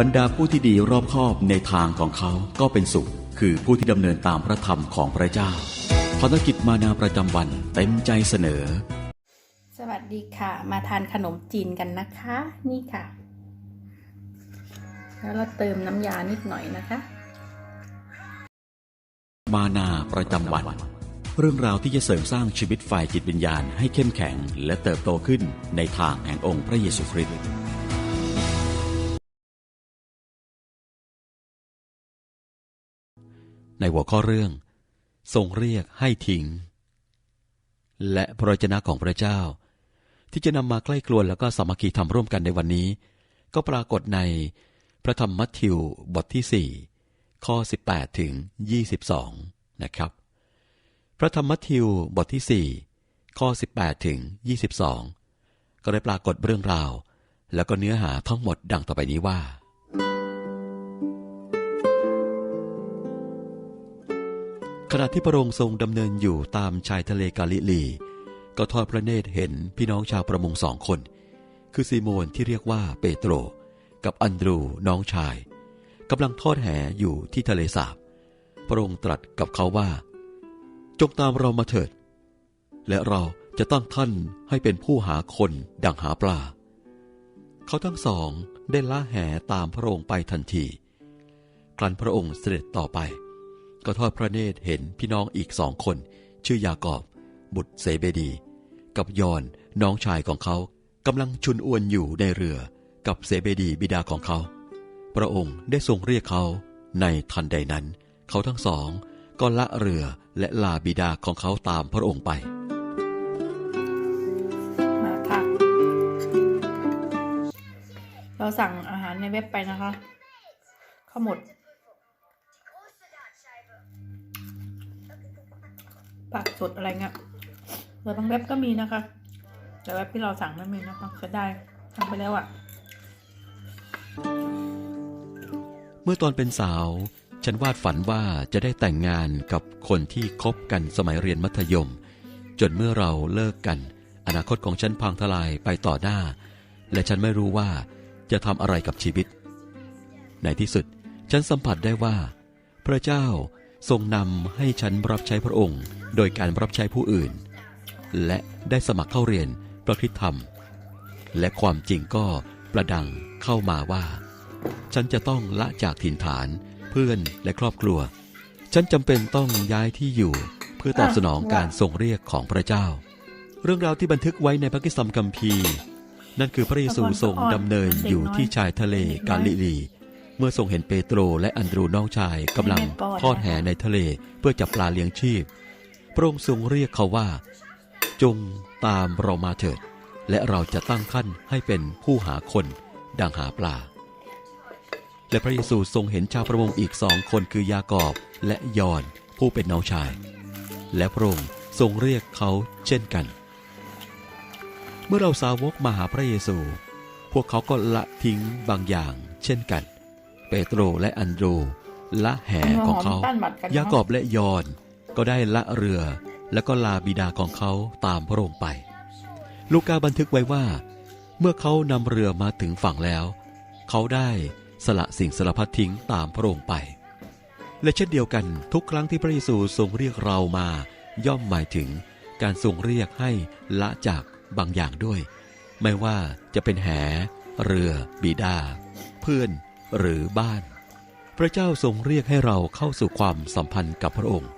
บรรดาผู้ที่ดีรอบคอบในทางของเขาก็เป็นสุข คือผู้ที่ดำเนินตามพระธรรมของพระเจ้าภารกิจมานาประจำวันเต็มใจเสนอ สวัสดีค่ะ มาทานขนมจีนกันนะคะ นี่ค่ะ แล้วเราเติมน้ำยานิดหน่อยนะคะ มานาประจำวัน เรื่องราวที่จะเสริมสร้างชีวิตฝ่ายจิตวิญญาณให้เข้มแข็งและเติบโตขึ้นในทางแห่งองค์พระเยซูคริสต์ ในหัวข้อเรื่อง ทรงเรียกให้ทิ้ง และพระวจนะของพระเจ้า ที่จะนำมาใกล้ครวนแล้วก็สามัคคีทำร่วมกันในวันนี้ ก็ปรากฏในพระธรรมมัทธิวบทที่ 4 ข้อ 18 ถึง 22 นะครับ พระธรรมมัทธิวบทที่ 4 ข้อ 18 ถึง 22 ก็ได้ปรากฏเรื่องราว แล้วก็เนื้อหาทั้งหมดดังต่อไปนี้ว่า ขณะที่พระองค์ทรงดำเนินอยู่ตามชายทะเลกาลิลี ก็ทอดพระเนตรเห็นพี่น้องชาวประมงสองคน คือซีโมนที่เรียกว่าเปโตร กับอันดรูน้องชายกำลังทอดแหอยู่ที่ทะเลสาบ พระองค์ตรัสกับเขาว่า จงตามเรามาเถิด และเราจะตั้งท่านให้เป็นผู้หาคนดังหาปลา เขาทั้งสองได้ละแหตามพระองค์ไปทันทีครั้นพระองค์เสด็จต่อไป ก็ทอดพระเนตรเห็นพี่น้องอีกสองคน ชื่อยากอบ บุตรเซเบดี กับยอนน้องชายของเขากำลังชุนอวนอยู่ในเรือ กับเซเบดีบิดาของเขา พระองค์ได้ทรงเรียกเขาในทันใดนั้น เขาทั้งสองก็ละเรือและลาบิดาของเขาตามพระองค์ไปมาค่ะ เราสั่งอาหารในเว็บไปนะคะ ข้าวหมด ผักสดอะไรเงี้ยแต่บางเว็บก็มีนะคะ แต่เว็บที่เราสั่งไม่มีนะคะเสียดายทำไปแล้วอะ่ะ เมื่อตอนเป็นสาว ฉันวาดฝันว่าจะได้แต่งงานกับคนที่คบกันสมัยเรียนมัธยม จนเมื่อเราเลิกกัน อนาคตของฉันพังทลายไปต่อหน้า และฉันไม่รู้ว่าจะทำอะไรกับชีวิต ในที่สุดฉันสัมผัสได้ว่า พระเจ้า ทรงนำให้ฉันรับใช้พระองค์ โดยการรับใช้ผู้อื่น และได้สมัครเข้าเรียนพระคริสตธรรม และความจริงก็ประดังเข้ามาว่า ฉันจะต้องละจากถิ่นฐาน เพื่อนและครอบครัว ฉันจำเป็นต้องย้ายที่อยู่ เพื่อตอบสนองการทรงเรียกของพระเจ้า เรื่องราวที่บันทึกไว้ในพระกิสมคัมภีร์นั่นคือพระเยซูทรงดำเนินอยู่ที่ชายทะเลกาลิลี เมื่อทรงเห็นเปโตรและอันดรูน้องชายกำลังทอดแหในทะเลเพื่อจับปลาเลี้ยงชีพ พระองค์ทรงเรียกเขาว่า จงตามเรามาเถิด และเราจะตั้งขั้นให้เป็นผู้หาคนดังหาปลา และพระเยซูทรงเห็นชาวประมงอีกสองคนคือยากอบและยอนผู้เป็นน้องชาย และพระองค์ทรงเรียกเขาเช่นกัน เมื่อเราสาวกมาหาพระเยซู พวกเขาก็ละทิ้งบางอย่างเช่นกัน เปโตรและอันดรูละแหของเขาต้านบัตรกันเนะยากอบและยอน ก็ได้ละเรือ และก็ลาบิดาของเขาตามพระองค์ไป ลูกาบันทึกไว้ว่า เมื่อเขานำเรือมาถึงฝั่งแล้ว เขาได้สละสิ่งสารพัดทิ้งตามพระองค์ไป และเช่นเดียวกันทุกครั้งที่พระเยซูทรงเรียกเรามา ย่อมหมายถึงการทรงเรียกให้ละจากบางอย่างด้วย ไม่ว่าจะเป็นแห เรือ บิดา เพื่อน หรือบ้าน พระเจ้าทรงเรียกให้เราเข้าสู่ความสัมพันธ์กับพระองค์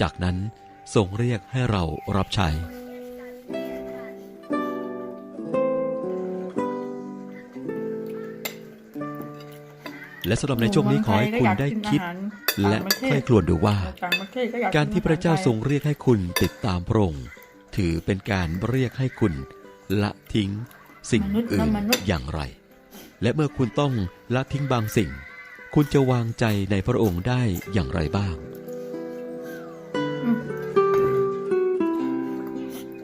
จากนั้นทรงเรียกให้เรารับใช้และสำหรับในช่วงนี้ขอให้คุณได้คิด และใคร่ครวญดูว่าต่างประเทศก็อยการที่พระเจ้าทรงเรียกให้คุณติดตามพระองค์ถือเป็นการเรียกให้คุณละทิ้งสิ่งอื่นอย่างไร และเมื่อคุณต้องละทิ้งบางสิ่ง คุณจะวางใจในพระองค์ได้อย่างไรบ้างอืม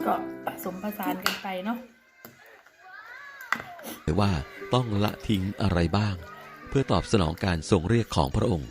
ก็ผสมผสานกันไปเนาะหรือว่าต้องละทิ้งอะไรบ้าง เพื่อตอบสนองการทรงเรียกของพระองค์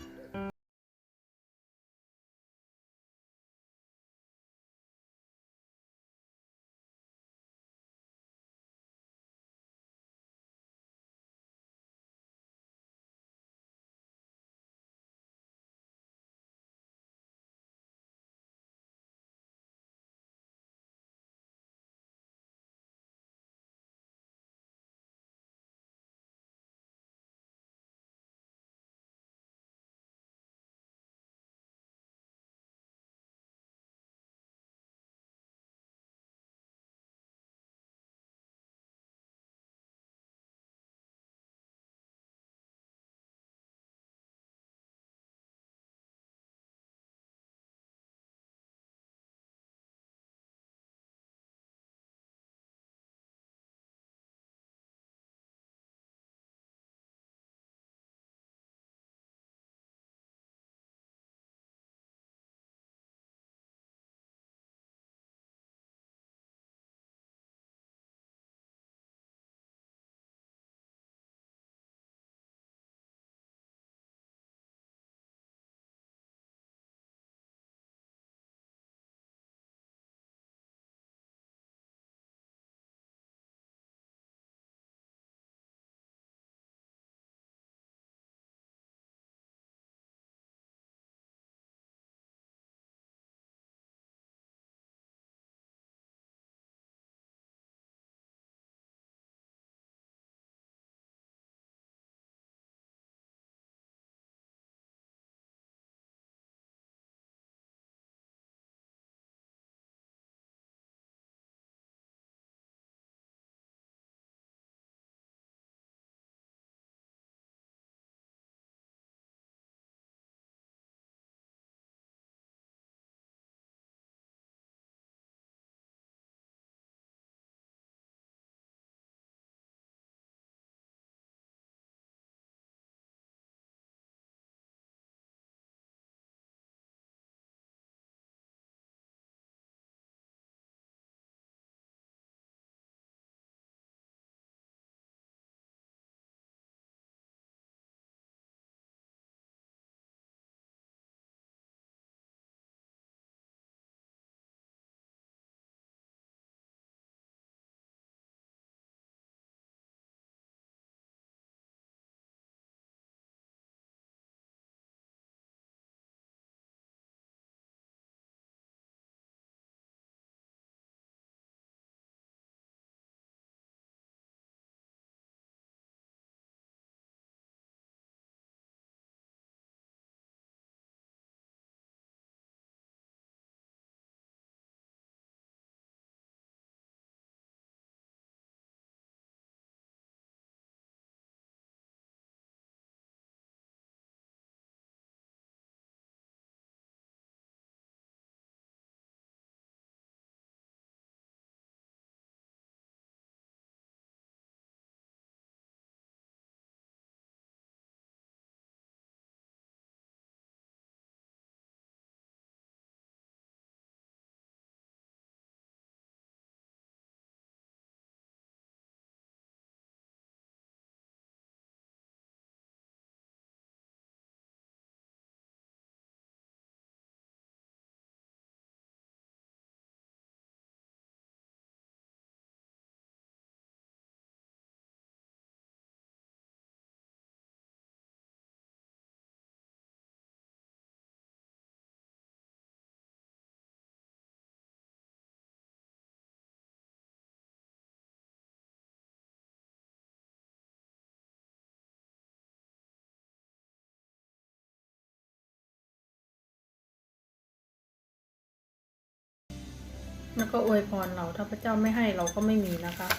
แล้วก็อวยพรเรา ถ้าพระเจ้าไม่ให้เราก็ไม่มีนะคะ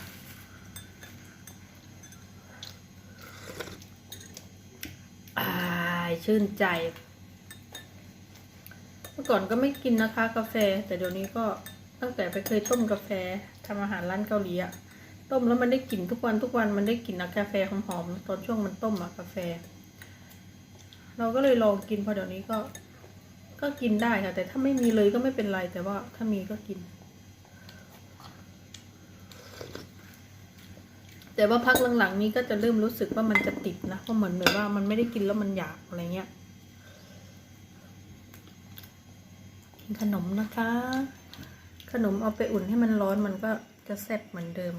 อายชื่นใจ เมื่อก่อนก็ไม่กินนะคะ กาแฟ แต่เดี๋ยวนี้ก็ตั้งแต่ไปเคยต้มกาแฟทำอาหารร้านเกาหลีอะต้มแล้วมันได้กลิ่นทุกวันทุกวันมันได้กลิ่นอะกาแฟหอมๆตอนช่วงมันต้มอะกาแฟ เราก็เลยลองกินพอเดี๋ยวนี้ก็ ก็กินได้ค่ะ แต่ถ้าไม่มีเลยก็ไม่เป็นไรแต่ว่าถ้ามีก็กิน แต่ว่าพักหลังๆนี้ก็จะเริ่มรู้สึกว่ามันจะติดนะเพราะเหมือนแบบว่ามันไม่ได้กินแล้วมันอยากอะไรเงี้ยกินขนมนะคะ ขนมเอาไปอุ่นให้มันร้อนมันก็จะแซ่บเหมือนเดิม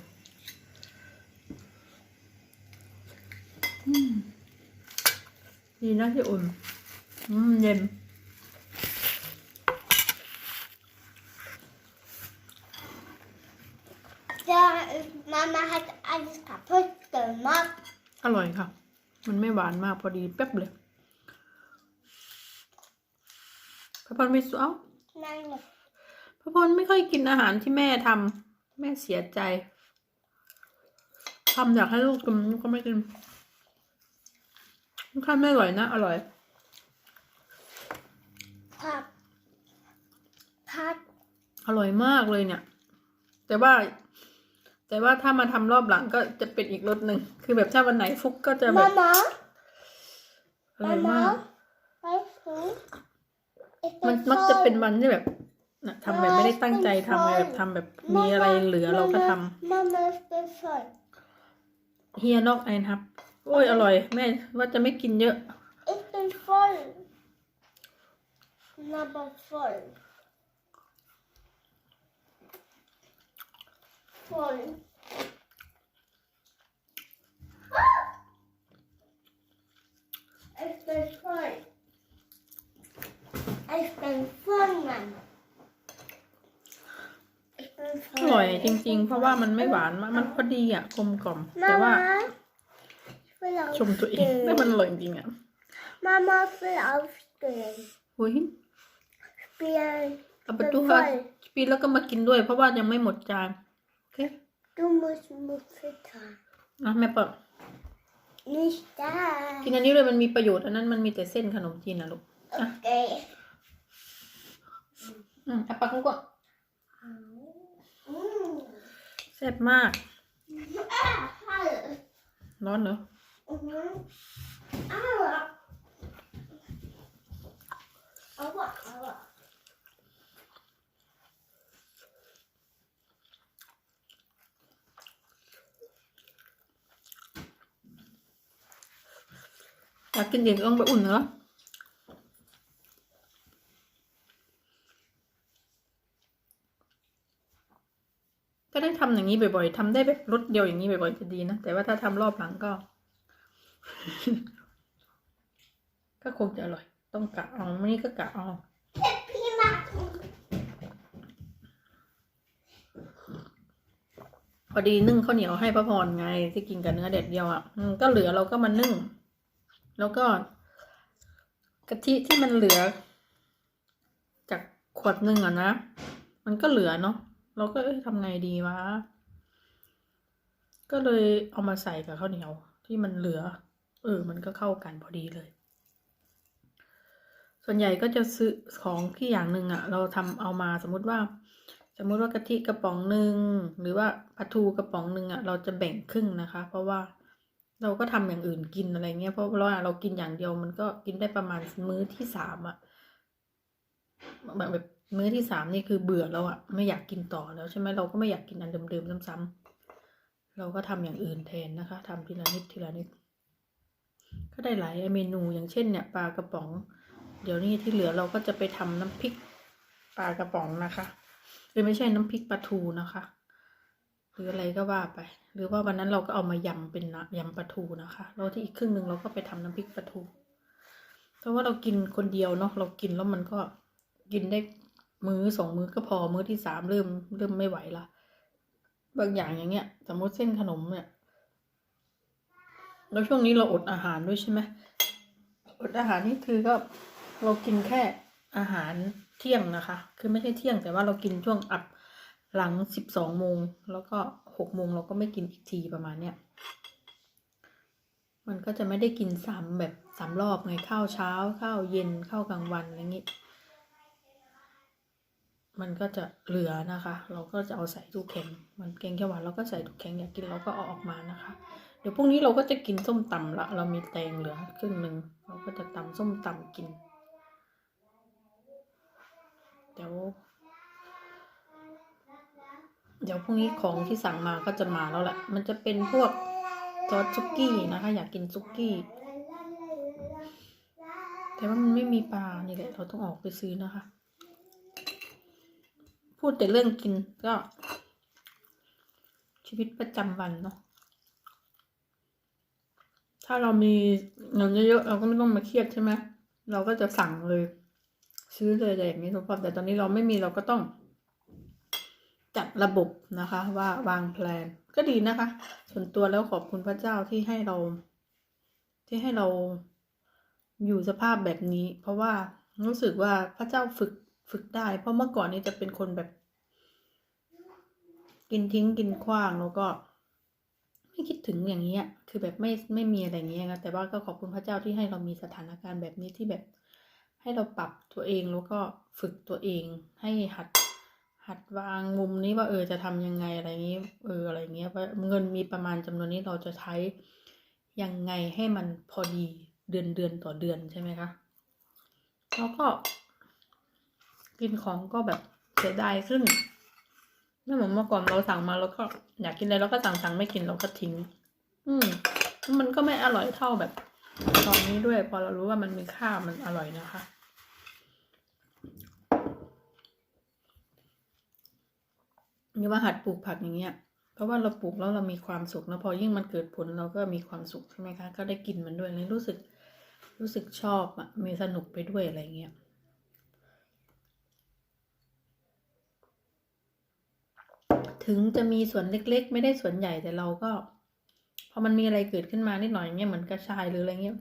อืมดีนะที่ อุ่นอืมเย็น Ja, Mama hat alles kaputt gemacht. อร่อยค่ะ มันไม่หวานมากพอดีแป๊บเลยพระพรไม่สู้เอา Nein, พระพรไม่ค่อยกินอาหารที่แม่ทำแม่เสียใจทำอยากให้ลูกกินลูกก็ไม่กินข้าวไม่อร่อยนะ อร่อย Pap. Pap. อร่อยมากเลยเนี่ย แต่ว่า แต่ว่าถ้ามาทำรอบหลังก็จะเป็นอีกรสหนึ่ง คือแบบถ้าวันไหนฟุกก็จะแบบ Mama, อร่อยมาก Mama, weißt du? Ich มัน bin มักจะเป็น voll. วันที่แบบน่ะทำแบบไม่ได้ตั้งใจทำแบบทำแบบมีอะไรเหลือเราก็ทำ Mama, ich bin voll. เฮียนอกไอนะครับ โอ้ยอร่อยแม่ว่าจะไม่กินเยอะ Ich bin voll. Aber voll. Voll. Ich bin voll. Ich bin voll, Mann. Ich bin อ voll. ร่อยจริง ๆ เพราะว่ามันไม่หวานมากมันพอดีอะกลมกล่อมแต่ว่า Mama, ich will ชมตัวเองแต่มันอร่อยจริงๆอะ Mama ich will aufstehen. อุ้ย Spielen. เอาประตูค่ะปีแล้วก็มากินด้วย เพราะว่ายังไม่หมดจาน โอเค Du musst mich füttern. นะแม่เปิด Nicht da. กินอันนี้เลยมันมีประโยชน์อันนั้นมันมีแต่เส้นขนมจีนนะลูก Okay. อืมอะปักลูกก่อน Mm. แซ่บมาก Ah, Hall. ร้อนเหรอ Mhm. Aua. Aua, aua. อยากกินเด็กต้องไปอุ่นเหรอก็ได้ทำอย่างนี้บ่อยๆทำได้แบบรสเดียวอย่างนี้บ่อยๆจะดีนะ แต่ว่าถ้าทำรอบหลังก็ ก็คงจะอร่อย ต้องกะเอาวันนี้ก็กะเอา Pippi machen. พอดีนึ่งข้าวเหนียวให้พระพรไงที่กินกับเนื้อเด็ดเดียวอะก็เหลือเราก็มานึ่ง แล้วก็กะทิที่มันเหลือ จากขวดหนึ่งอะนะ มันก็เหลือเนาะเราก็เอ้ยทำไงดีวะ ก็เลยเอามาใส่กับข้าวเหนียวที่มันเหลือ เออ มันก็เข้ากันพอดีเลย ส่วนใหญ่ก็จะซื้อของที่อย่างหนึ่งอะเราทำเอามาสมมุติว่า สมมุติว่ากะทิกระป๋องหนึ่งหรือว่าปลาทูกระป๋องหนึ่งอะเราจะแบ่งครึ่งนะคะ เพราะว่า เราก็ทำอย่างอื่นกินอะไรเงี้ยเพราะว่าเรากินอย่างเดียวมันก็กินได้ประมาณมื้อที่สามอะแบบแบบมื้อที่สามนี่คือเบื่อแล้วอะไม่อยากกินต่อแล้วใช่ไหมเราก็ไม่อยากกินอันเดิมๆซ้ำๆเราก็ทำอย่างอื่นแทนนะคะทำทีละนิดทีละนิดก็ได้หลายเมนูอย่างเช่นเนี่ยปลากระป๋อง เดี๋ยวนี้ที่เหลือเราก็จะไปทำน้ำพริกปลากระป๋องนะคะหรือไม่ใช่น้ำพริกปลาทูนะคะ หรืออะไรก็ว่าไป หรือว่าวันนั้นเราก็เอามายำเป็นยำปลาทูนะคะแล้วที่อีกครึ่งหนึ่งเราก็ไปทำน้ำพริกปลาทูเพราะว่าเรากินคนเดียวเนาะเรากินแล้วมันก็กินได้มื้อสองมื้อก็พอมื้อที่สามเริ่มเริ่มไม่ไหวละบางอย่างอย่างเงี้ย สมมติเส้นขนมเนี่ยแล้วช่วงนี้เราอดอาหารด้วยใช่ไหมอดอาหารนี่คือก็เรากินแค่อาหารเที่ยงนะคะ คือไม่ใช่เที่ยงแต่ว่าเรากินช่วงอับ หลังสิบสองโมงแล้วก็หกโมงเราก็ไม่กินอีกทีประมาณเนี้ยมันก็จะไม่ได้กินสามแบบสามรอบไงข้าวเช้าข้าวเย็นข้าวกลางวันอะไรอย่างงี้มันก็จะเหลือนะคะ เราก็จะเอาใส่ตู้แข็งมันแกงเขียวหวานเราก็ใส่ตู้แข็งอยากกินเราก็เอาออกมานะคะ เดี๋ยวพรุ่งนี้เราก็จะกินส้มตำละเรามีแตงเหลือครึ่งหนึ่งเราก็จะตำส้มตำกินเดี๋ยว เดี๋ยวพรุ่งนี้ของที่สั่งมาก็จะมาแล้วแหละ มันจะเป็นพวกซอสซุกี้นะคะ อยากกินซุกี้ แต่ว่ามันไม่มีปลานี่แหละ เราต้องออกไปซื้อนะคะ พูดแต่เรื่องกินก็ ชีวิตประจำวันเนาะ ถ้าเรามีเงินเยอะๆเราก็ไม่ต้องมาเครียดใช่ไหม เราก็จะสั่งเลย ซื้อเลยอะไรอย่างนี้ทุกคนแต่ตอนนี้เราไม่มีเราก็ต้อง จัดระบบนะคะ ว่าวางแผนก็ดีนะคะ ส่วนตัวแล้วขอบคุณพระเจ้าที่ให้เรา ที่ให้เราอยู่สภาพแบบนี้ เพราะว่ารู้สึกว่าพระเจ้าฝึกฝึกได้ เพราะเมื่อก่อนนี้จะเป็นคนแบบ กินทิ้งกินขว้างแล้วก็ไม่คิดถึงอย่างเงี้ย คือแบบไม่ไม่มีอะไรเงี้ยนะแต่ว่าก็ขอบคุณพระเจ้าที่ให้เรามีสถานการณ์แบบนี้ที่แบบ ให้เราปรับตัวเองแล้วก็ฝึกตัวเองให้หัด หัดวางมุมนี้ว่าเออจะทำยังไงอะไรอย่างนี้เอออะไรเงี้ยว่าเงินมีประมาณจำนวนนี้เราจะใช้ยังไงให้มันพอดีเดือนเดือนต่อเดือนใช่ไหมคะแล้วก็ กินของก็แบบเสียดายซึ่งไม่เหมือนเมื่อก่อนเราสั่งมาแล้วก็ อยากกินอะไรเราก็สั่งสั่งไม่กินเราก็ทิ้ง อืมมันก็ไม่อร่อยเท่าแบบ ตอนนี้ด้วยพอเรารู้ว่ามันมีค่ามันอร่อยนะคะ นี่ว่าหัดปลูกผักอย่างเงี้ย เพราะว่าเราปลูกแล้วเรามีความสุขแล้วพอยิ่งมันเกิดผลเราก็มีความสุขใช่ไหมคะ ก็ได้กินมันด้วยเลยรู้สึกรู้สึกชอบอะมีสนุกไปด้วยอะไรเงี้ยถึงจะมีส่วนเล็ก ๆ ไม่ได้ส่วนใหญ่แต่เราก็ พอมันมีอะไรเกิดขึ้นมานิดหน่อยอย่างเงี้ยเหมือนกระชายหรืออะไรเงี้ย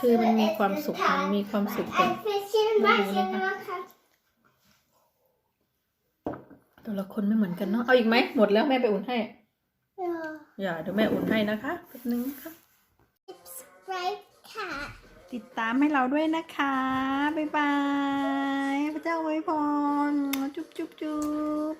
คือมันมีความสุขมันมีความสุขแบบแต่ละคนไม่เหมือนกันเนาะ เอาอีกไหม หมดแล้วแม่ไปอุ่นให้ อย่าเดี๋ยวแม่อุ่นให้นะคะแป๊บนึงนะคะ Subscribe ค่ะ ติดตามให้เราด้วยนะคะ บ๊ายบาย พระเจ้าไว้พร จุ๊บจุ๊บจุ๊บ